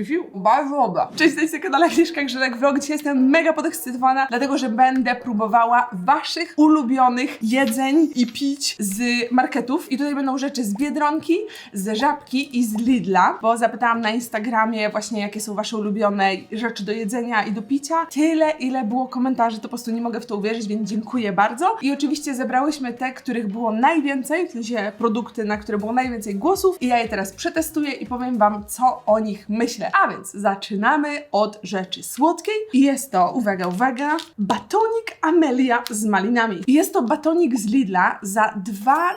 Fiu, fiu. Bardzo dobra. Cześć, jest na kanale Agnieszka Grzelek Vlog. Dzisiaj jestem mega podekscytowana, dlatego że będę próbowała waszych ulubionych jedzeń i pić z marketów. I tutaj będą rzeczy z Biedronki, z Żabki i z Lidla, bo zapytałam na Instagramie właśnie, jakie są wasze ulubione rzeczy do jedzenia i do picia. Tyle, ile było komentarzy, to po prostu nie mogę w to uwierzyć, więc dziękuję bardzo. I oczywiście zebrałyśmy te, których było najwięcej, w sensie produkty, na które było najwięcej głosów i ja je teraz przetestuję i powiem wam, co o nich myślę. A więc zaczynamy od rzeczy słodkiej jest to, uwaga, uwaga, batonik Amelia z malinami. Jest to batonik z Lidla za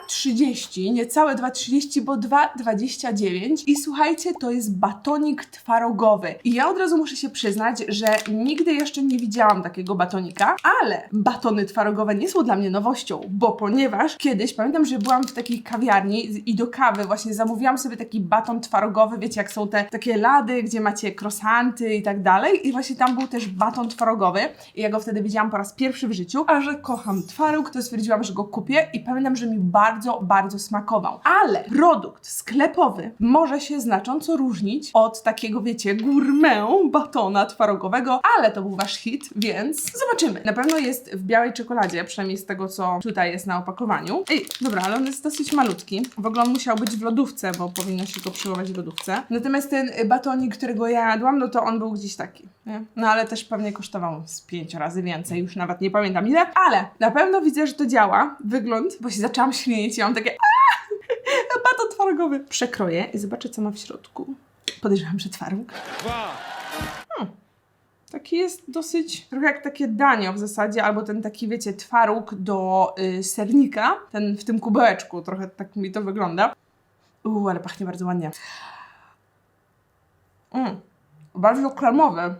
2,30, niecałe 2,30, bo 2,29 i słuchajcie, to jest batonik twarogowy. I ja od razu muszę się przyznać, że nigdy jeszcze nie widziałam takiego batonika, ale batony twarogowe nie są dla mnie nowością, bo ponieważ kiedyś pamiętam, że byłam w takiej kawiarni i do kawy właśnie zamówiłam sobie taki baton twarogowy, wiecie, jak są te takie lady, gdzie macie croissanty i tak dalej i właśnie tam był też baton twarogowy i ja go wtedy widziałam po raz pierwszy w życiu, a że kocham twaróg, to stwierdziłam, że go kupię i pamiętam, że mi bardzo, bardzo smakował. Ale produkt sklepowy może się znacząco różnić od takiego, wiecie, gourmet batona twarogowego, ale to był wasz hit, więc zobaczymy. Na pewno jest w białej czekoladzie, przynajmniej z tego, co tutaj jest na opakowaniu. Ej, dobra, ale on jest dosyć malutki. W ogóle on musiał być w lodówce, bo powinno się go przechować w lodówce. Natomiast ten y, batonik, którego ja jadłam, no to on był gdzieś taki, nie? No ale też pewnie kosztował z pięć razy więcej, już nawet nie pamiętam ile, ale na pewno widzę, że to działa. Wygląd, bo się zaczęłam śmieć i mam takie baton twarogowy. Przekroję i zobaczę, co ma w środku. Podejrzewam, że twaróg. Taki jest dosyć, trochę jak takie danio w zasadzie, albo ten taki, wiecie, twaróg do y, sernika, ten w tym kubełeczku, trochę tak mi to wygląda. Uuu, ale pachnie bardzo ładnie. Mm, bardzo kremowy.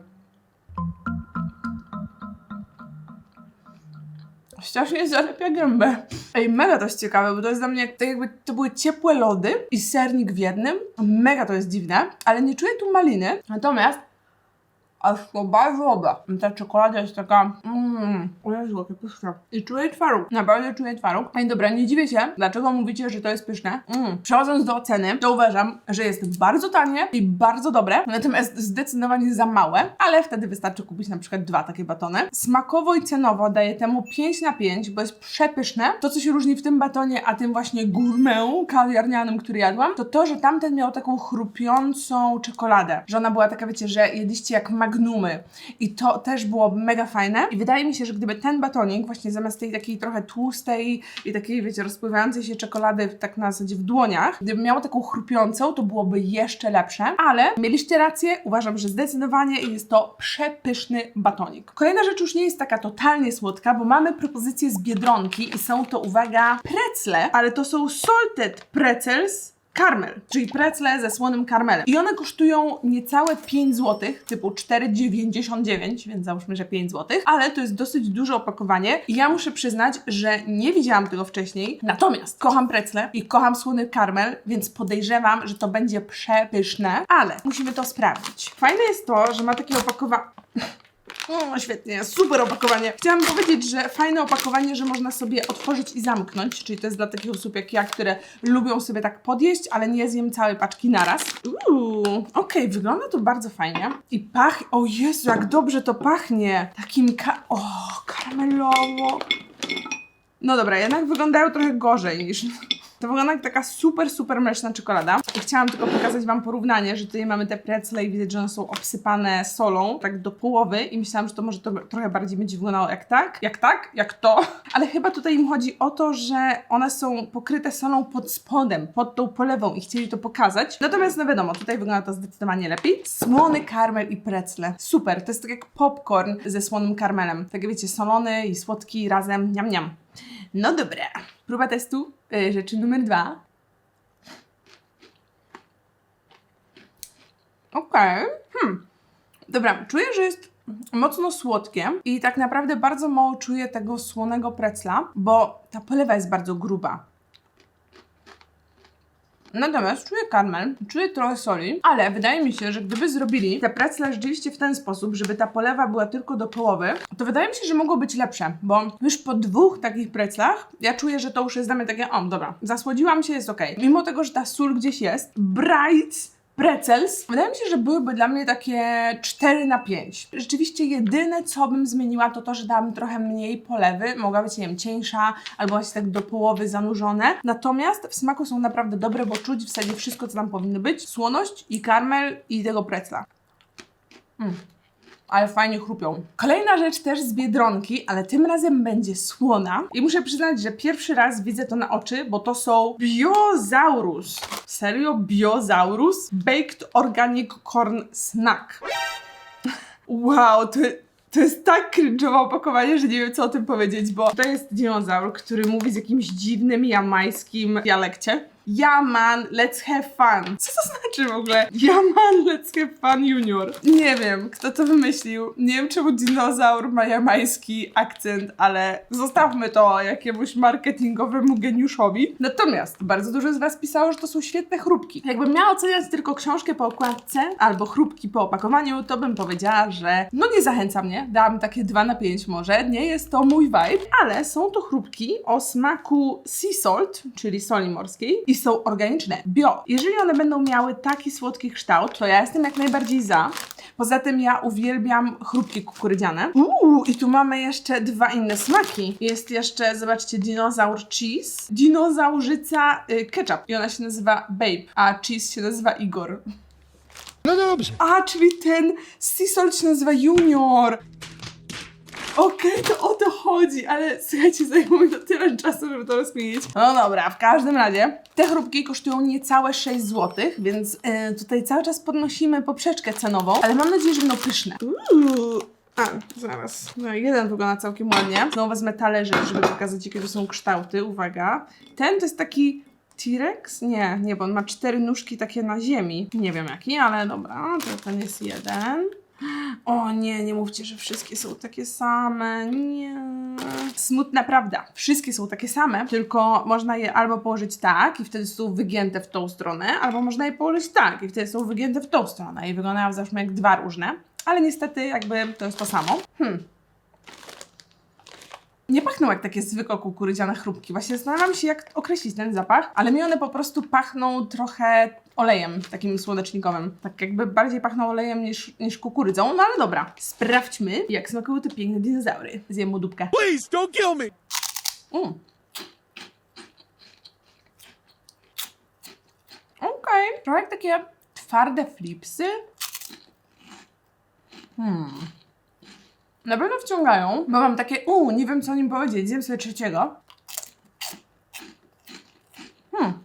Strasznie zalepia gębę. Ej, mega to jest ciekawe, bo to jest dla mnie tak jakby to były ciepłe lody i sernik w jednym. Mega to jest dziwne, ale nie czuję tu maliny. Natomiast aż to bardzo dobra. Ta czekolada jest taka, mmm, o Jezu, jakie pyszne. I czuję twaróg, naprawdę czuję twaróg. Ej, dobra, nie dziwię się, dlaczego mówicie, że to jest pyszne. Mm. Przechodząc do oceny, to uważam, że jest bardzo tanie i bardzo dobre, natomiast zdecydowanie za małe, ale wtedy wystarczy kupić na przykład dwa takie batony. Smakowo i cenowo daję temu 5 na 5, bo jest przepyszne. To, co się różni w tym batonie, a tym właśnie gourmet kawiarnianym, który jadłam, to to, że tamten miał taką chrupiącą czekoladę, że ona była taka, wiecie, że jedliście jak magnumy i to też było mega fajne. I wydaje mi się, że gdyby ten batonik właśnie zamiast tej takiej trochę tłustej i takiej, wiecie, rozpływającej się czekolady tak na zasadzie w dłoniach, gdyby miał taką chrupiącą, to byłoby jeszcze lepsze, ale mieliście rację, uważam, że zdecydowanie jest to przepyszny batonik. Kolejna rzecz już nie jest taka totalnie słodka, bo mamy propozycje z Biedronki i są to, uwaga, precle, ale to są salted pretzels karmel, czyli precle ze słonym karmelem. I one kosztują niecałe 5 zł, typu 4,99, więc załóżmy, że 5 zł, ale to jest dosyć duże opakowanie i ja muszę przyznać, że nie widziałam tego wcześniej. Natomiast kocham precle i kocham słony karmel, więc podejrzewam, że to będzie przepyszne, ale musimy to sprawdzić. Fajne jest to, że ma takie opakowanie. O, świetnie, super opakowanie. Chciałam powiedzieć, że fajne opakowanie, że można sobie otworzyć i zamknąć, czyli to jest dla takich osób jak ja, które lubią sobie tak podjeść, ale nie zjem całej paczki naraz. Uuu, okej, wygląda to bardzo fajnie. I pach... O Jezu, jak dobrze to pachnie! Takim ka... O, karamelowo. No dobra, jednak wyglądają trochę gorzej niż... To wygląda jak taka super, super mleczna czekolada. I chciałam tylko pokazać Wam porównanie, że tutaj mamy te precle i widać, że one są obsypane solą, tak do połowy i myślałam, że to może to trochę bardziej będzie wyglądało jak tak, jak tak, jak to. Ale chyba tutaj im chodzi o to, że one są pokryte solą pod spodem, pod tą polewą i chcieli to pokazać. Natomiast no wiadomo, tutaj wygląda to zdecydowanie lepiej. Słony karmel i precle. Super, to jest tak jak popcorn ze słonym karmelem. Tak wiecie, solony i słodki razem, niam niam. No dobra, próba testu y, rzeczy numer dwa. Okej. Hmm. Dobra, czuję, że jest mocno słodkie i tak naprawdę bardzo mało czuję tego słonego precla, bo ta polewa jest bardzo gruba. Natomiast czuję karmel, czuję trochę soli, ale wydaje mi się, że gdyby zrobili te precle rzeczywiście w ten sposób, żeby ta polewa była tylko do połowy, to wydaje mi się, że mogło być lepsze, bo już po dwóch takich preclach ja czuję, że to już jest dla mnie takie, o dobra, zasłodziłam się, jest ok. Mimo tego, że ta sól gdzieś jest, Bright Pretzels. Wydaje mi się, że byłyby dla mnie takie 4 na 5. Rzeczywiście jedyne, co bym zmieniła, to to, że dałam trochę mniej polewy. Mogła być, nie wiem, cieńsza, albo właśnie tak do połowy zanurzone. Natomiast w smaku są naprawdę dobre, bo czuć w zasadzie wszystko, co tam powinno być. Słoność i karmel i tego pretzla. Mm. Ale fajnie chrupią. Kolejna rzecz też z Biedronki, ale tym razem będzie słona. I muszę przyznać, że pierwszy raz widzę to na oczy, bo to są Biozaurus. Serio? Biozaurus? Baked Organic Corn Snack. Wow, to, to jest tak cringe'owe opakowanie, że nie wiem co o tym powiedzieć, bo to jest dinozaur, który mówi z jakimś dziwnym jamańskim dialekcie. Yaman, let's have fun. Co to znaczy w ogóle? Yaman, let's have fun junior. Nie wiem, kto to wymyślił. Nie wiem, czemu dinozaur ma jamański akcent, ale zostawmy to jakiemuś marketingowemu geniuszowi. Natomiast bardzo dużo z Was pisało, że to są świetne chrupki. Jakbym miała oceniać tylko książkę po okładce albo chrupki po opakowaniu, to bym powiedziała, że no nie zachęca mnie. Dałam takie 2 na 5 może. Nie jest to mój vibe, ale są to chrupki o smaku sea salt, czyli soli morskiej i są organiczne, bio. Jeżeli one będą miały taki słodki kształt, to ja jestem jak najbardziej za. Poza tym ja uwielbiam chrupki kukurydziane. Uuu, i tu mamy jeszcze dwa inne smaki. Jest jeszcze, zobaczcie, dinozaur cheese, dinozaurzyca y, ketchup i ona się nazywa Babe, a cheese się nazywa Igor. No dobrze. A, czyli ten salt się nazywa Junior. Okej, to o to chodzi, ale słuchajcie, zajęło mi to tyle czasu, żeby to rozkminić. No dobra, w każdym razie te chrupki kosztują niecałe 6 zł, więc e, tutaj cały czas podnosimy poprzeczkę cenową, ale mam nadzieję, że będą pyszne. Uuu. A, zaraz. No, jeden wygląda całkiem ładnie. Znowu wezmę talerzyk, żeby pokazać, jakie to są kształty. Uwaga. Ten to jest taki T-Rex? Nie, nie, bo on ma cztery nóżki takie na ziemi. Nie wiem jaki, ale dobra, to ten jest jeden. O nie, nie mówcie, że wszystkie są takie same. Nie. Smutna prawda. Wszystkie są takie same, tylko można je albo położyć tak i wtedy są wygięte w tą stronę, albo można je położyć tak i wtedy są wygięte w tą stronę i wyglądają zawsze jak dwa różne. Ale niestety jakby to jest to samo. Hmm. Nie pachną jak takie zwykłe kukurydziane chrupki. Właśnie zastanawiam się, jak określić ten zapach, ale mi one po prostu pachną trochę olejem takim słonecznikowym. Tak jakby bardziej pachną olejem niż, niż kukurydzą, no ale dobra. Sprawdźmy, jak smakują te piękne dinozaury. Zjem mu dupkę. Please don't kill me. Mm. Okej. Trochę jak takie twarde flipsy. Hmm. Na pewno wciągają, bo mam takie, u, nie wiem co o nim powiedzieć, zjem sobie trzeciego. Hmm.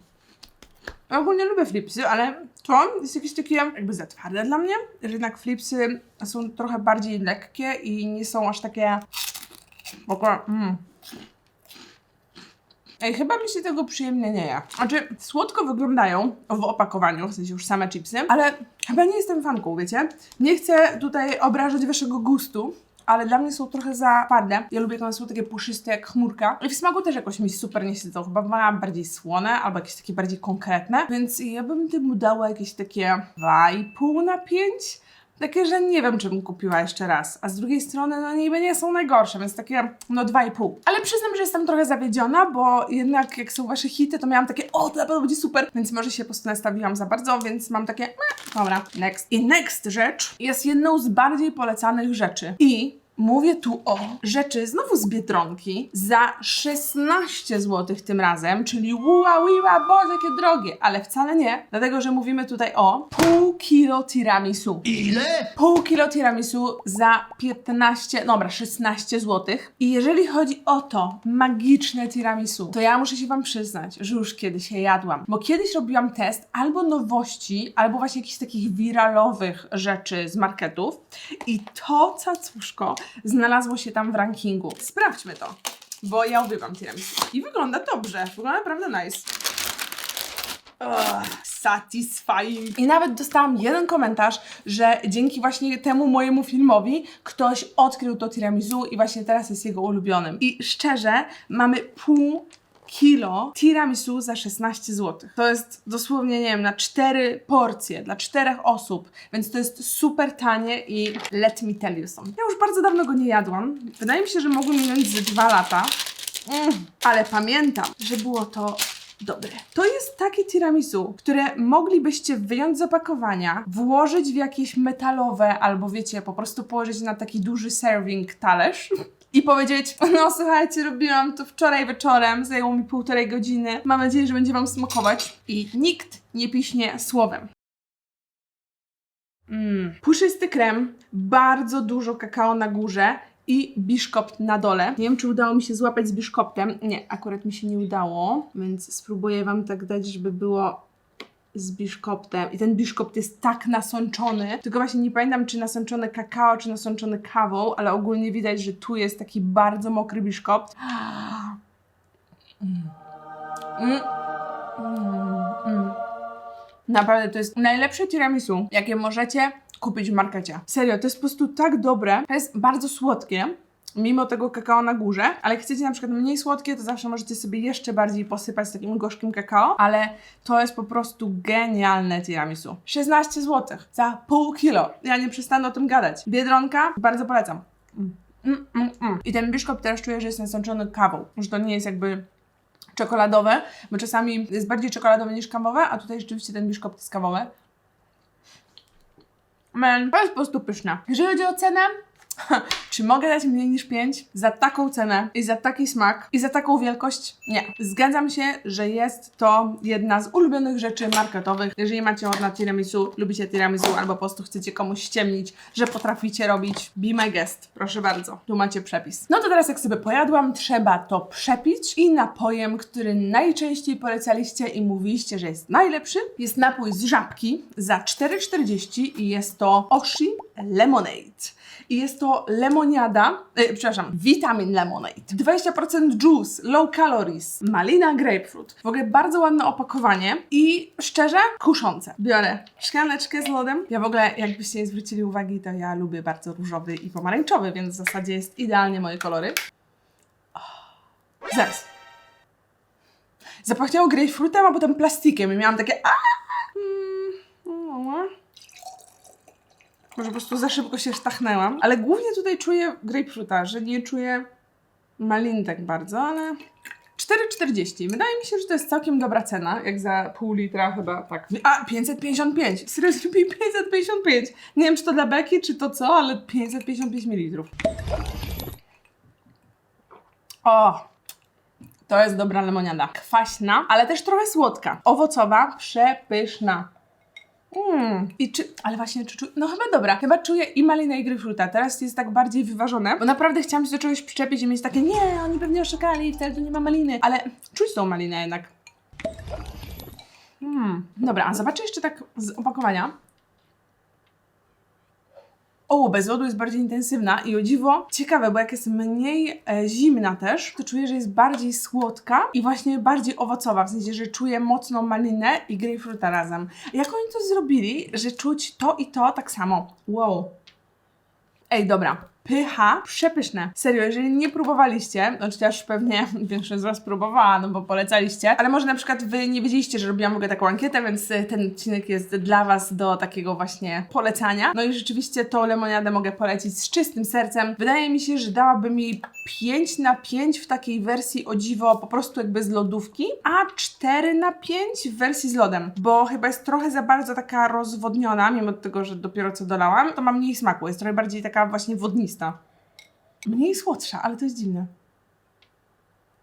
Ja ogólnie lubię flipsy, ale to jest jakieś takie jakby za twarde dla mnie. że Jednak flipsy są trochę bardziej lekkie i nie są aż takie... W ogóle, mm. Ej, chyba mi się tego przyjemnie nie je. Znaczy, słodko wyglądają w opakowaniu, w sensie już same chipsy, ale chyba nie jestem fanką, wiecie? Nie chcę tutaj obrażać waszego gustu, ale dla mnie są trochę za twarde. Ja lubię, jak one są takie puszyste jak chmurka. I w smaku też jakoś mi super nie siedzą. Chyba mam bardziej słone albo jakieś takie bardziej konkretne. Więc ja bym temu dała jakieś takie 2,5 na 5. Takie, że nie wiem, czy bym kupiła jeszcze raz. A z drugiej strony, no niby nie są najgorsze, więc takie, no 2,5. Ale przyznam, że jestem trochę zawiedziona, bo jednak jak są wasze hity, to miałam takie, o, to na pewno będzie super, więc może się po prostu nastawiłam za bardzo, więc mam takie, meh, dobra, next. I next rzecz jest jedną z bardziej polecanych rzeczy. I Mówię tu o rzeczy znowu z Biedronki za 16 zł tym razem, czyli ua wiła, boże jakie drogie, ale wcale nie, dlatego że mówimy tutaj o pół kilo tiramisu. Ile? Pół kilo tiramisu za 15, dobra, 16 zł. I jeżeli chodzi o to magiczne tiramisu, to ja muszę się Wam przyznać, że już kiedyś je jadłam. Bo kiedyś robiłam test albo nowości, albo właśnie jakichś takich wiralowych rzeczy z marketów. I to cacuszko znalazło się tam w rankingu. Sprawdźmy to. Bo ja uwielbiam tiramisu. I wygląda dobrze. Wygląda naprawdę nice. Ugh, satisfying. I nawet dostałam jeden komentarz, że dzięki właśnie temu mojemu filmowi ktoś odkrył to tiramisu i właśnie teraz jest jego ulubionym. I szczerze, mamy pół kilo tiramisu za 16 zł. To jest dosłownie, nie wiem, na cztery porcje dla czterech osób, więc to jest super tanie i let me tell you some. Ja już bardzo dawno go nie jadłam. Wydaje mi się, że mogły minąć ze dwa lata. Mm, ale pamiętam, że było to dobre. To jest takie tiramisu, które moglibyście wyjąć z opakowania, włożyć w jakieś metalowe, albo wiecie, po prostu położyć na taki duży serving talerz. I powiedzieć, no słuchajcie, robiłam to wczoraj wieczorem, zajęło mi półtorej godziny, mam nadzieję, że będzie Wam smakować. I nikt nie piśnie słowem. Mm. Puszysty krem, bardzo dużo kakao na górze i biszkopt na dole. Nie wiem, czy udało mi się złapać z biszkoptem. Nie, akurat mi się nie udało, więc spróbuję Wam tak dać, żeby było z biszkoptem. I ten biszkopt jest tak nasączony. Tylko właśnie nie pamiętam, czy nasączony kakao, czy nasączony kawą, ale ogólnie widać, że tu jest taki bardzo mokry biszkopt. Mm. Mm. Mm. Mm. Naprawdę, to jest najlepsze tiramisu, jakie możecie kupić w markecie. Serio, to jest po prostu tak dobre. To jest bardzo słodkie, mimo tego kakao na górze, ale jak chcecie na przykład mniej słodkie, to zawsze możecie sobie jeszcze bardziej posypać takim gorzkim kakao, ale to jest po prostu genialne tiramisu. 16 zł za pół kilo. Ja nie przestanę o tym gadać. Biedronka, bardzo polecam. Mm, mm, mm, mm. I ten biszkopt teraz czuję, że jest nasączony kawą, że to nie jest jakby czekoladowe, bo czasami jest bardziej czekoladowe niż kawowe, a tutaj rzeczywiście ten biszkopt jest kawowy. Man, to jest po prostu pyszne. Jeżeli chodzi o cenę, czy mogę dać mniej niż 5 za taką cenę i za taki smak i za taką wielkość? Nie. Zgadzam się, że jest to jedna z ulubionych rzeczy marketowych. Jeżeli macie na tiramisu, lubicie tiramisu albo po prostu chcecie komuś ściemnić, że potraficie robić, be my guest. Proszę bardzo. Tu macie przepis. No to teraz jak sobie pojadłam, trzeba to przepić i napojem, który najczęściej polecaliście i mówiliście, że jest najlepszy, jest napój z żabki za 4,40 i jest to Oshi Lemonade. I jest to lemoniada, e, przepraszam, vitamin lemonade. 20% juice, low calories, malina grapefruit. W ogóle bardzo ładne opakowanie i szczerze, kuszące. Biorę szklaneczkę z lodem. Ja w ogóle, jakbyście nie zwrócili uwagi, to ja lubię bardzo różowy i pomarańczowy, więc w zasadzie jest idealnie moje kolory. Oh. Zaraz. Zapachniało grapefruitem, a potem plastikiem i miałam takie... "A!" Mm, no. Może po prostu za szybko się sztachnęłam. Ale głównie tutaj czuję grapefruita, że nie czuję malin tak bardzo, ale 4,40. Wydaje mi się, że to jest całkiem dobra cena, jak za pół litra chyba tak. A, 555. Serio zrobili 555. Nie wiem, czy to dla beki, czy to co, ale 555 ml. O, to jest dobra lemoniada. Kwaśna, ale też trochę słodka. Owocowa, przepyszna. Mm. I czy, ale właśnie, czy czuję, no chyba dobra, chyba czuję i malinę i grapefruita, teraz jest tak bardziej wyważone, bo naprawdę chciałam się do czegoś przyczepić i mieć takie, nie, oni pewnie oszukali, wtedy tu nie ma maliny, ale czuć tą malinę jednak. Mm. Dobra, a zobaczę jeszcze tak z opakowania. O, bez lodu jest bardziej intensywna i o dziwo ciekawe, bo jak jest mniej e, zimna też, to czuję, że jest bardziej słodka i właśnie bardziej owocowa, w sensie, że czuję mocną malinę i grapefruita razem. Jak oni to zrobili, że czuć to i to tak samo? Wow. Ej, dobra. Pycha, przepyszne. Serio, jeżeli nie próbowaliście, no chociaż pewnie większość z Was próbowała, no bo polecaliście, ale może na przykład Wy nie wiedzieliście, że robiłam w ogóle taką ankietę, więc y, ten odcinek jest dla Was do takiego właśnie polecania. No i rzeczywiście tą lemoniadę mogę polecić z czystym sercem. Wydaje mi się, że dałaby mi 5 na 5 w takiej wersji o dziwo po prostu jakby z lodówki, a 4 na 5 w wersji z lodem, bo chyba jest trochę za bardzo taka rozwodniona, mimo tego, że dopiero co dolałam, to ma mniej smaku, jest trochę bardziej taka właśnie wodnista. Mniej słodsza, ale to jest dziwne.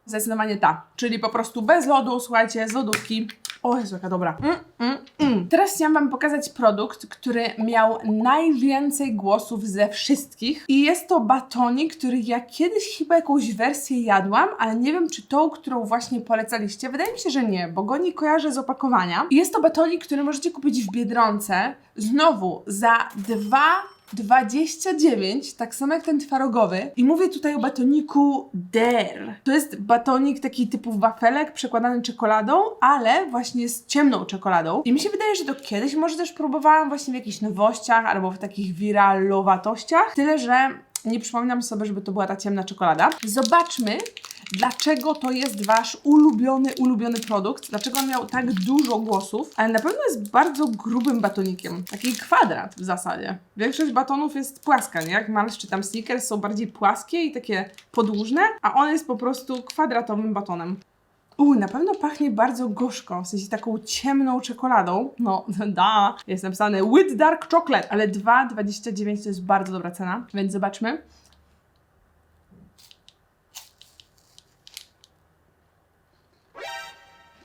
Zdecydowanie ta, czyli po prostu bez lodu, słuchajcie, z lodówki. O Jezu, jaka dobra. Mm, mm, mm. Teraz chciałam Wam pokazać produkt, który miał najwięcej głosów ze wszystkich. I jest to batonik, który ja kiedyś chyba jakąś wersję jadłam, ale nie wiem, czy tą, którą właśnie polecaliście. Wydaje mi się, że nie, bo go nie kojarzę z opakowania. I jest to batonik, który możecie kupić w Biedronce. Znowu za dwa 29, tak samo jak ten twarogowy. I mówię tutaj o batoniku Der. To jest batonik taki typu wafelek przekładany czekoladą, ale właśnie z ciemną czekoladą. I mi się wydaje, że to kiedyś może też próbowałam właśnie w jakichś nowościach albo w takich wiralowatościach. Tyle, że nie przypominam sobie, żeby to była ta ciemna czekolada. Zobaczmy, dlaczego to jest Wasz ulubiony, ulubiony produkt, dlaczego on miał tak dużo głosów, ale na pewno jest bardzo grubym batonikiem. Taki kwadrat w zasadzie. Większość batonów jest płaska, nie? Jak Mars czy tam Snickers są bardziej płaskie i takie podłużne, a on jest po prostu kwadratowym batonem. U, na pewno pachnie bardzo gorzko, w sensie taką ciemną czekoladą. No, da, jest napisane with dark chocolate, ale 2,29 to jest bardzo dobra cena, więc zobaczmy.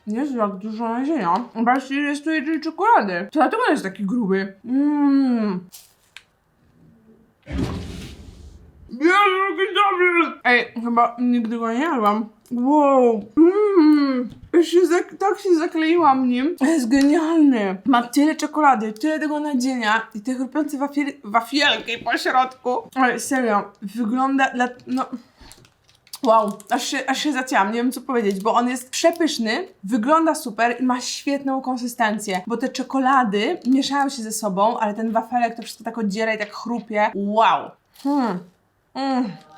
Jest jak dużo nadzienia. Właściwie jest tu jednej czekolady. To dlatego jest taki gruby. Mmm. Jezu, jaki dobry! Ej, chyba nigdy go nie jadłam. Wow. Mmm. Się zak- tak się zakleiłam nim. Jest genialny. Ma tyle czekolady, tyle tego nadzienia i te chrupiące wafiel- wafielki po środku. Ale serio, wygląda dla... no... Wow, aż się, aż się zacięłam, nie wiem co powiedzieć, bo on jest przepyszny, wygląda super i ma świetną konsystencję, bo te czekolady mieszają się ze sobą, ale ten wafelek to wszystko tak oddziela i tak chrupie. Wow. Hmm. Mm. Mm.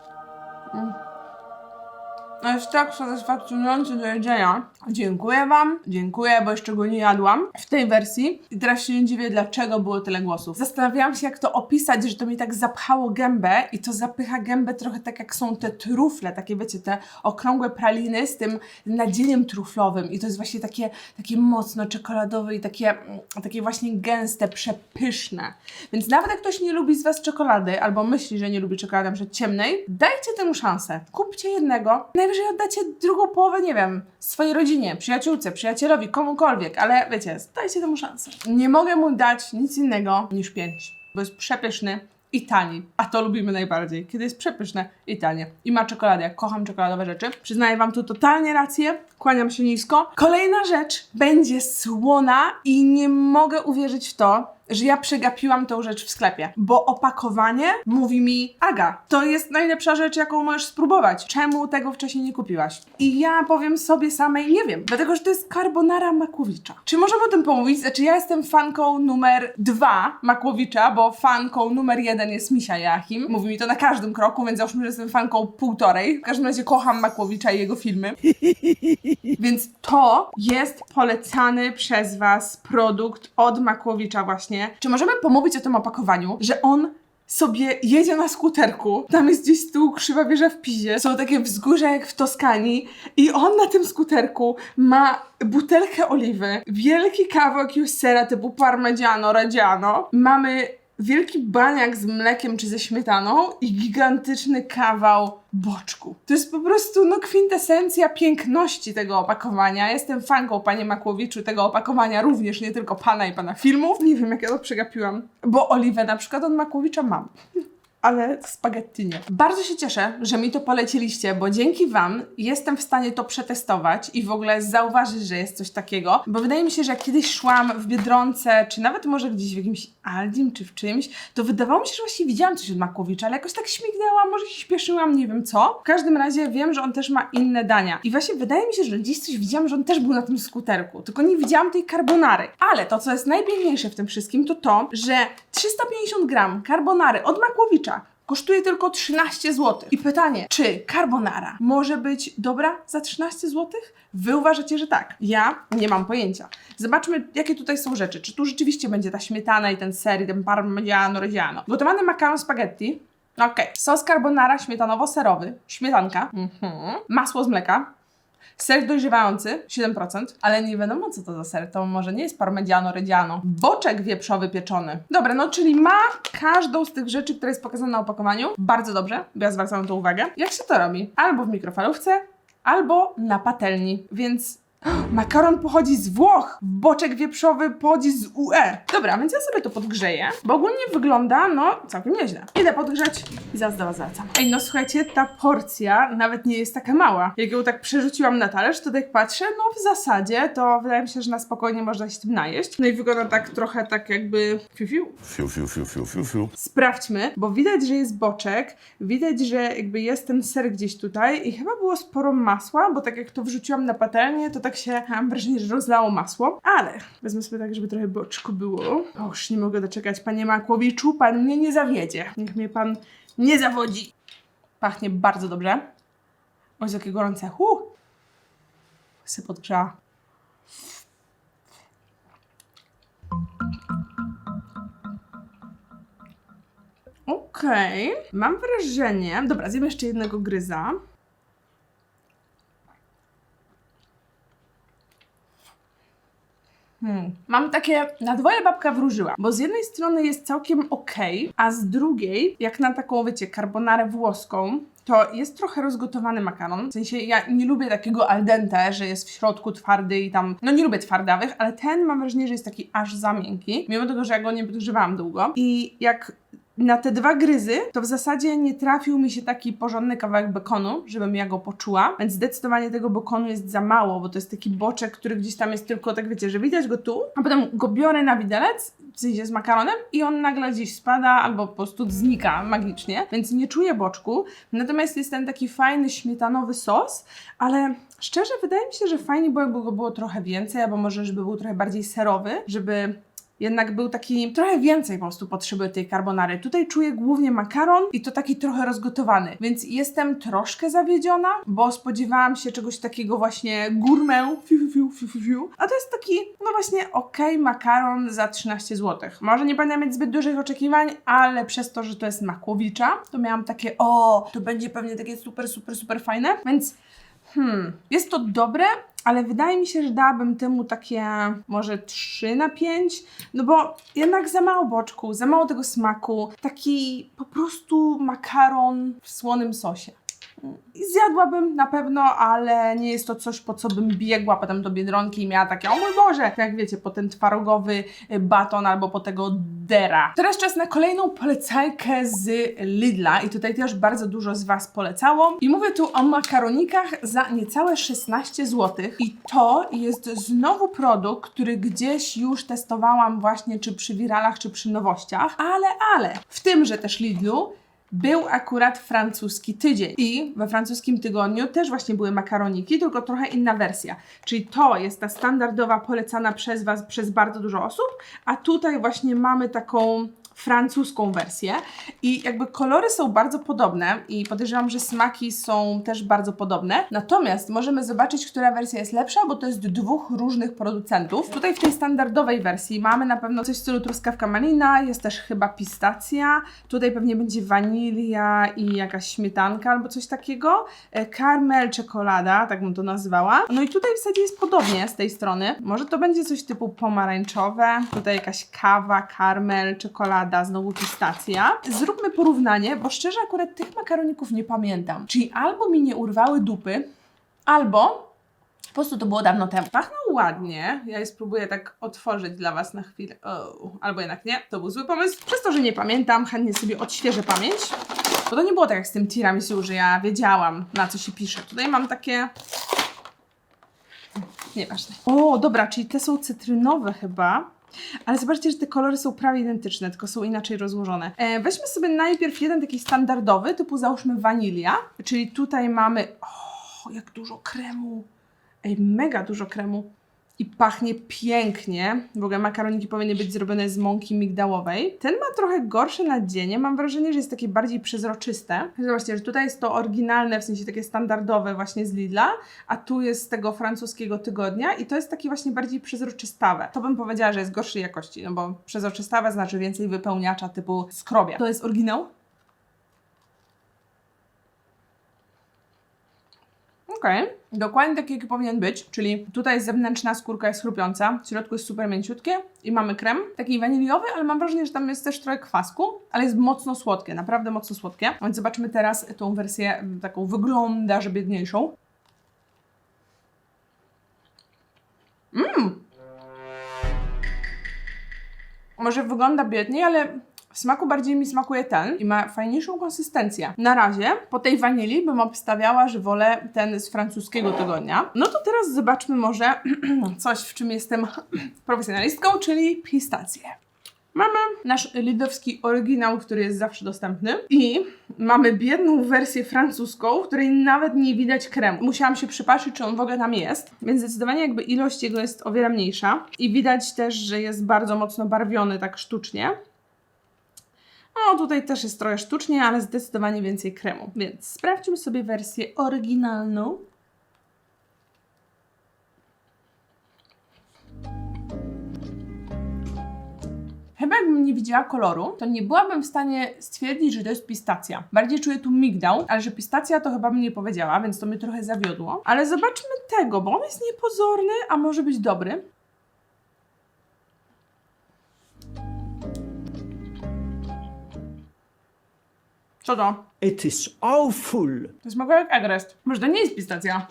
No jest tak satysfakcjonujący do jedzenia. Dziękuję Wam, dziękuję, bo jeszcze go nie jadłam w tej wersji. I teraz się nie dziwię, dlaczego było tyle głosów. Zastanawiałam się, jak to opisać, że to mi tak zapchało gębę i to zapycha gębę trochę tak, jak są te trufle, takie wiecie, te okrągłe praliny z tym nadzieniem truflowym. I to jest właśnie takie, takie mocno czekoladowe i takie, mm, takie właśnie gęste, przepyszne. Więc nawet jak ktoś nie lubi z Was czekolady, albo myśli, że nie lubi czekolady, przykład ciemnej, dajcie temu szansę. Kupcie jednego, najwyżej oddacie drugą połowę, nie wiem, swojej rodzinie, przyjaciółce, przyjacielowi, komukolwiek, ale wiecie, dajcie temu szansę. Nie mogę mu dać nic innego niż pięć, bo jest przepyszny i tani, a to lubimy najbardziej, kiedy jest przepyszne i tanie. I ma czekoladę, kocham czekoladowe rzeczy. Przyznaję Wam tu totalnie rację, kłaniam się nisko. Kolejna rzecz będzie słona i nie mogę uwierzyć w to, że ja przegapiłam tą rzecz w sklepie, bo opakowanie mówi mi Aga, to jest najlepsza rzecz, jaką możesz spróbować. Czemu tego wcześniej nie kupiłaś? I ja powiem sobie samej, nie wiem, dlatego, że to jest carbonara Makłowicza. Czy możemy o tym pomówić? Znaczy ja jestem fanką numer dwa Makłowicza, bo fanką numer jeden jest Misia Joachim. Mówi mi to na każdym kroku, więc załóżmy, że jestem fanką półtorej. W każdym razie kocham Makłowicza i jego filmy. Więc to jest polecany przez Was produkt od Makłowicza właśnie. Czy możemy pomówić o tym opakowaniu, że on sobie jedzie na skuterku, tam jest gdzieś tyłu krzywa wieża w Pizie, są takie wzgórza jak w Toskanii i on na tym skuterku ma butelkę oliwy, wielki kawał jakiegoś sera typu parmigiano, reggiano, mamy wielki baniak z mlekiem czy ze śmietaną i gigantyczny kawał boczku. To jest po prostu no kwintesencja piękności tego opakowania. Jestem fanką panie Makłowiczu tego opakowania również, nie tylko pana i pana filmów. Nie wiem jak ja to przegapiłam, bo oliwę na przykład od Makłowicza mam. Ale spaghetti nie. Bardzo się cieszę, że mi to poleciliście, bo dzięki Wam jestem w stanie to przetestować i w ogóle zauważyć, że jest coś takiego. Bo wydaje mi się, że jak kiedyś szłam w Biedronce, czy nawet może gdzieś w jakimś Aldim, czy w czymś, to wydawało mi się, że właśnie widziałam coś od Makłowicza, ale jakoś tak śmignęłam, może się śpieszyłam, nie wiem co. W każdym razie wiem, że on też ma inne dania. I właśnie wydaje mi się, że gdzieś coś widziałam, że on też był na tym skuterku, tylko nie widziałam tej carbonary. Ale to, co jest najpiękniejsze w tym wszystkim, to to, że 350 gram carbonary od Makłowicza kosztuje tylko 13 zł. I pytanie, czy carbonara może być dobra za 13 zł? Wy uważacie, że tak. Ja nie mam pojęcia. Zobaczmy, jakie tutaj są rzeczy. Czy tu rzeczywiście będzie ta śmietana i ten ser i ten parmigiano reggiano. Gotowany makaron spaghetti. Okej. Sos carbonara śmietanowo-serowy. Śmietanka. Mhm. Masło z mleka. Ser dojrzewający 7%, ale nie wiadomo co to za ser. To może nie jest parmigiano reggiano. Boczek wieprzowy pieczony. Dobra, no czyli ma każdą z tych rzeczy, która jest pokazana na opakowaniu. Bardzo dobrze, bo ja zwracam na to uwagę. Jak się to robi? Albo w mikrofalówce, albo na patelni. Więc Makaron pochodzi z Włoch, boczek wieprzowy pochodzi z UE. Dobra, więc ja sobie to podgrzeję, bo ogólnie wygląda, no, całkiem nieźle. Idę podgrzać i zaraz do was wracam. Ej, no słuchajcie, ta porcja nawet nie jest taka mała. Jak ją tak przerzuciłam na talerz, to tak patrzę, no w zasadzie to wydaje mi się, że na spokojnie można się tym najeść. No i wygląda tak trochę tak jakby fiu, fiu. Fiu, fiu, fiu, fiu, fiu, fiu. Sprawdźmy, bo widać, że jest boczek, widać, że jakby jest ten ser gdzieś tutaj i chyba było sporo masła, bo tak jak to wrzuciłam na patelnię, to tak się, mam wrażenie, że rozlało masło, ale wezmę sobie tak, żeby trochę boczku było. O, już nie mogę doczekać, panie Makłowiczu, pan mnie nie zawiedzie. Niech mnie pan nie zawodzi. Pachnie bardzo dobrze. O, jest jakie gorące. Hu! Se podgrzała. Okej, mam wrażenie. Dobra, zjem jeszcze jednego gryza. Mam takie, na dwoje babka wróżyła, bo z jednej strony jest całkiem okej, a z drugiej, jak na taką, wiecie, carbonarę włoską, to jest trochę rozgotowany makaron. W sensie ja nie lubię takiego al dente, że jest w środku twardy i tam, no nie lubię twardawych, ale ten mam wrażenie, że jest taki aż za miękki, mimo tego, że ja go nie używałam długo. I jak na te dwa gryzy, to w zasadzie nie trafił mi się taki porządny kawałek bekonu, żebym ja go poczuła, więc zdecydowanie tego bekonu jest za mało, bo to jest taki boczek, który gdzieś tam jest tylko, tak wiecie, że widać go tu, a potem go biorę na widelec, w sensie z makaronem i on nagle gdzieś spada albo po prostu znika magicznie, więc nie czuję boczku, natomiast jest ten taki fajny śmietanowy sos, ale szczerze wydaje mi się, że fajnie było, jakby go było trochę więcej, albo może żeby był trochę bardziej serowy, żeby jednak był taki trochę więcej po prostu potrzeby tej carbonary. Tutaj czuję głównie makaron i to taki trochę rozgotowany, więc jestem troszkę zawiedziona, bo spodziewałam się czegoś takiego właśnie gourmet, fiu, fiu, fiu, fiu, fiu, a to jest taki, no właśnie, okej makaron za 13 zł. Może nie będę mieć zbyt dużych oczekiwań, ale przez to, że to jest makłowicza, to miałam takie, o, to będzie pewnie takie super, super, super fajne, więc Hmm, jest to dobre, ale wydaje mi się, że dałabym temu takie może 3 na 5, no bo jednak za mało boczku, za mało tego smaku, taki po prostu makaron w słonym sosie. Zjadłabym na pewno, ale nie jest to coś, po co bym biegła potem do Biedronki i miała takie, o mój Boże, jak wiecie, po ten twarogowy baton albo po tego dera. Teraz czas na kolejną polecajkę z Lidla i tutaj też bardzo dużo z Was polecało. I mówię tu o makaronikach za niecałe 16 zł i to jest znowu produkt, który gdzieś już testowałam właśnie czy przy wiralach, czy przy nowościach, ale, ale, w tymże też Lidlu był akurat francuski tydzień. I we francuskim tygodniu też właśnie były makaroniki, tylko trochę inna wersja. Czyli to jest ta standardowa, polecana przez Was, przez bardzo dużo osób, a tutaj właśnie mamy taką francuską wersję i jakby kolory są bardzo podobne i podejrzewam, że smaki są też bardzo podobne. Natomiast możemy zobaczyć, która wersja jest lepsza, bo to jest dwóch różnych producentów. Tutaj w tej standardowej wersji mamy na pewno coś w stylu truskawka malina, jest też chyba pistacja, tutaj pewnie będzie wanilia i jakaś śmietanka albo coś takiego, E, karmel, czekolada, tak bym to nazywała. No i tutaj w zasadzie jest podobnie z tej strony. Może to będzie coś typu pomarańczowe, tutaj jakaś kawa, karmel, czekolada, znowu pistacja. Zróbmy porównanie, bo szczerze akurat tych makaroników nie pamiętam. Czyli albo mi nie urwały dupy, albo po prostu to było dawno temu. Pachną ładnie. Ja je spróbuję tak otworzyć dla Was na chwilę. O, albo jednak nie, to był zły pomysł. Przez to, że nie pamiętam, chętnie sobie odświeżę pamięć. Bo to nie było tak jak z tym tiramisu, że ja wiedziałam na co się pisze. Tutaj mam takie... Nieważne. O, dobra, czyli te są cytrynowe chyba. Ale zobaczcie, że te kolory są prawie identyczne, tylko są inaczej rozłożone. E, weźmy sobie najpierw jeden taki standardowy, typu załóżmy wanilia. Czyli tutaj mamy... O, jak dużo kremu. Ej, mega dużo kremu. I pachnie pięknie. W ogóle makaroniki powinny być zrobione z mąki migdałowej. Ten ma trochę gorsze nadzienie. Mam wrażenie, że jest takie bardziej przezroczyste. Zobaczcie, że tutaj jest to oryginalne, w sensie takie standardowe właśnie z Lidla, a tu jest z tego francuskiego tygodnia i to jest takie właśnie bardziej przezroczystawe. To bym powiedziała, że jest gorszej jakości, no bo przezroczystawe znaczy więcej wypełniacza typu skrobia. To jest oryginał? Okej, dokładnie taki jaki powinien być, czyli tutaj zewnętrzna skórka jest chrupiąca, w środku jest super mięciutkie i mamy krem, taki waniliowy, ale mam wrażenie, że tam jest też trochę kwasku, ale jest mocno słodkie, naprawdę mocno słodkie. Więc zobaczmy teraz tą wersję m, taką wygląda, że biedniejszą. Mmm! Może wygląda biedniej, ale w smaku bardziej mi smakuje ten i ma fajniejszą konsystencję. Na razie po tej wanilii bym obstawiała, że wolę ten z francuskiego tygodnia. No to teraz zobaczmy może coś, w czym jestem profesjonalistką, czyli pistacje. Mamy nasz lidowski oryginał, który jest zawsze dostępny i mamy biedną wersję francuską, w której nawet nie widać kremu. Musiałam się przypatrzyć, czy on w ogóle tam jest, więc zdecydowanie jakby ilość jego jest o wiele mniejsza i widać też, że jest bardzo mocno barwiony tak sztucznie. No, tutaj też jest trochę sztucznie, ale zdecydowanie więcej kremu. Więc sprawdźmy sobie wersję oryginalną. Chyba jakbym nie widziała koloru, to nie byłabym w stanie stwierdzić, że to jest pistacja. Bardziej czuję tu migdał, ale że pistacja to chyba bym nie powiedziała, więc to mnie trochę zawiodło. Ale zobaczmy tego, bo on jest niepozorny, a może być dobry. Co to? It is awful. To smakuje jak agrest. Może to nie jest pistacja.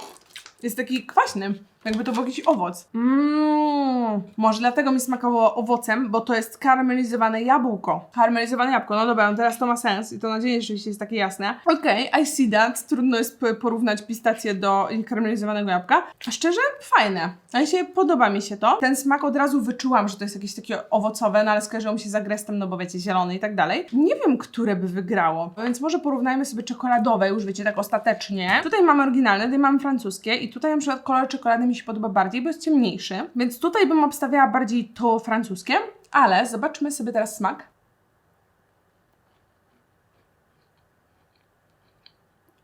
Jest taki kwaśny. Jakby to był jakiś owoc. Mmm. Może dlatego mi smakowało owocem, bo to jest karmelizowane jabłko. Karmelizowane jabłko. No dobra, no teraz to ma sens i to na dzień rzeczywiście jest takie jasne. Okej, I see that. Trudno jest porównać pistację do karmelizowanego jabłka. A szczerze, fajne. A się podoba mi się to. Ten smak od razu wyczułam, że to jest jakieś takie owocowe, no ale skojarzyło mi się z agrestem, no bo wiecie, zielony i tak dalej. Nie wiem, które by wygrało. Więc może porównajmy sobie czekoladowe, już wiecie, tak ostatecznie. Tutaj mamy oryginalne, tutaj mamy francuskie i tutaj na przykład kolor czekolady mi się podoba bardziej, bo jest ciemniejszy. Więc tutaj bym obstawiała bardziej to francuskie, ale zobaczmy sobie teraz smak.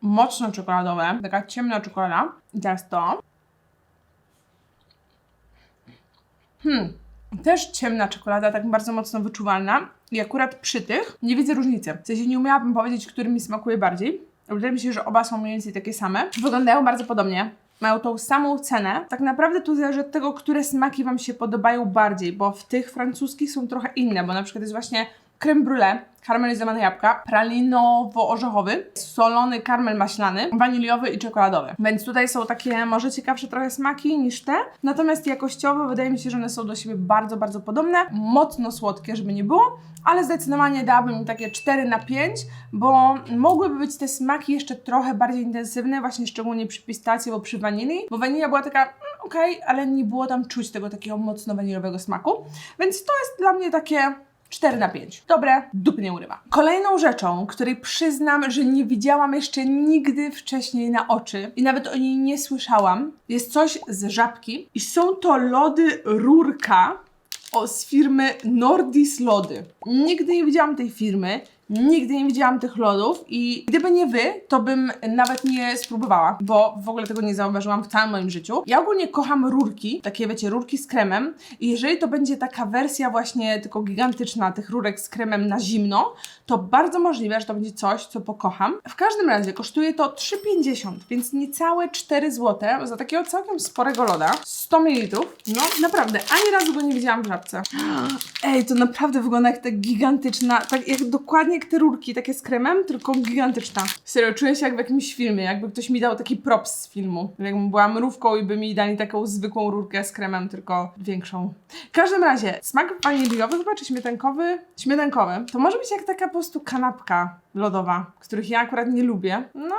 Mocno czekoladowe, taka ciemna czekolada. I teraz to. Hmm, też ciemna czekolada, tak bardzo mocno wyczuwalna. I akurat przy tych nie widzę różnicy. W sensie nie umiałabym powiedzieć, który mi smakuje bardziej. Wydaje mi się, że oba są mniej więcej takie same. Wyglądają bardzo podobnie. Mają tą samą cenę. Tak naprawdę tu zależy od tego, które smaki Wam się podobają bardziej, bo w tych francuskich są trochę inne, bo na przykład jest właśnie creme brulee, karmelizowane jabłka, pralinowo-orzechowy, solony karmel maślany, waniliowy i czekoladowy. Więc tutaj są takie może ciekawsze trochę smaki niż te, natomiast jakościowo wydaje mi się, że one są do siebie bardzo, bardzo podobne, mocno słodkie, żeby nie było, ale zdecydowanie dałabym im takie 4 na 5, bo mogłyby być te smaki jeszcze trochę bardziej intensywne, właśnie szczególnie przy pistacji albo przy wanilii, bo wanilia była taka mm, okej, ale nie było tam czuć tego takiego mocno waniliowego smaku, więc to jest dla mnie takie 4 na 5. Dobre, dup nie urywa. Kolejną rzeczą, której przyznam, że nie widziałam jeszcze nigdy wcześniej na oczy i nawet o niej nie słyszałam, jest coś z żabki i są to lody Rurka o, z firmy Nordis Lody. Nigdy nie widziałam tej firmy, nigdy nie widziałam tych lodów i gdyby nie wy, to bym nawet nie spróbowała, bo w ogóle tego nie zauważyłam w całym moim życiu. Ja ogólnie kocham rurki, takie wiecie, rurki z kremem i jeżeli to będzie taka wersja właśnie tylko gigantyczna tych rurek z kremem na zimno, to bardzo możliwe, że to będzie coś, co pokocham. W każdym razie kosztuje to 3,50, więc niecałe 4 zł za takiego całkiem sporego loda. 100 ml. No naprawdę, ani razu go nie widziałam w żabce. Ej, to naprawdę wygląda jak ta gigantyczna, tak jak dokładnie jak te rurki, takie z kremem, tylko gigantyczna. Serio, czuję się jak w jakimś filmie, jakby ktoś mi dał taki props z filmu. Jakbym była mrówką i by mi dali taką zwykłą rurkę z kremem, tylko większą. W każdym razie, smak waniliowy chyba, czy śmietankowy? Śmietankowy. To może być jak taka po prostu kanapka lodowa, których ja akurat nie lubię. No,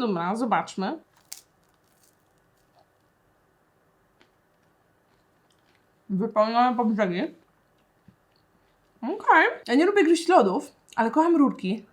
dobra, zobaczmy. Wypełnione po brzegi. Okej. Ja nie lubię gryźć lodów, ale kocham rurki.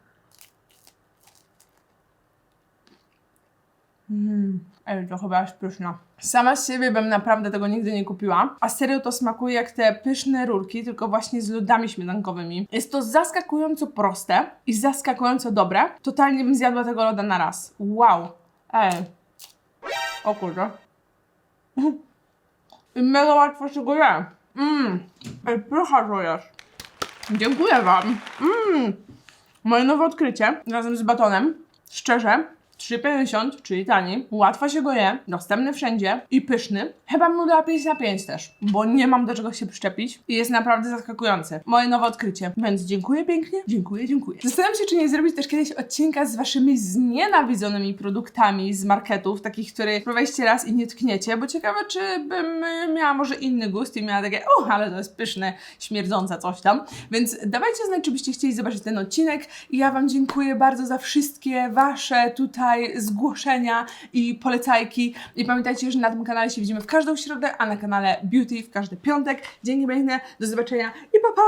Mmm, ej, to chyba jest pyszna. Sama z siebie bym naprawdę tego nigdy nie kupiła, a serio to smakuje jak te pyszne rurki, tylko właśnie z lodami śmietankowymi. Jest to zaskakująco proste i zaskakująco dobre. Totalnie bym zjadła tego loda na raz. Wow. Ej. O kurde. I mega łatwo się go je. Mmm. Ej, pycha to jest. Dziękuję Wam. Mmm. Moje nowe odkrycie razem z batonem. Szczerze, 3,50, czyli tani, łatwo się go je, dostępny wszędzie i pyszny. Chyba bym mu dała 5 na 5 też, bo nie mam do czego się przyczepić i jest naprawdę zaskakujący. Moje nowe odkrycie, więc dziękuję pięknie, dziękuję, dziękuję. Zastanawiam się, czy nie zrobić też kiedyś odcinka z Waszymi znienawidzonymi produktami z marketów, takich, które próbowaliście raz i nie tkniecie, bo ciekawe, czy bym y, miała może inny gust i miała takie, o, ale to jest pyszne, śmierdzące coś tam. Więc dawajcie znać, czy byście chcieli zobaczyć ten odcinek i ja Wam dziękuję bardzo za wszystkie Wasze tutaj zgłoszenia i polecajki. I pamiętajcie, że na tym kanale się widzimy w każdą środę, a na kanale Beauty w każdy piątek. Dzięki piękne, do zobaczenia i pa pa!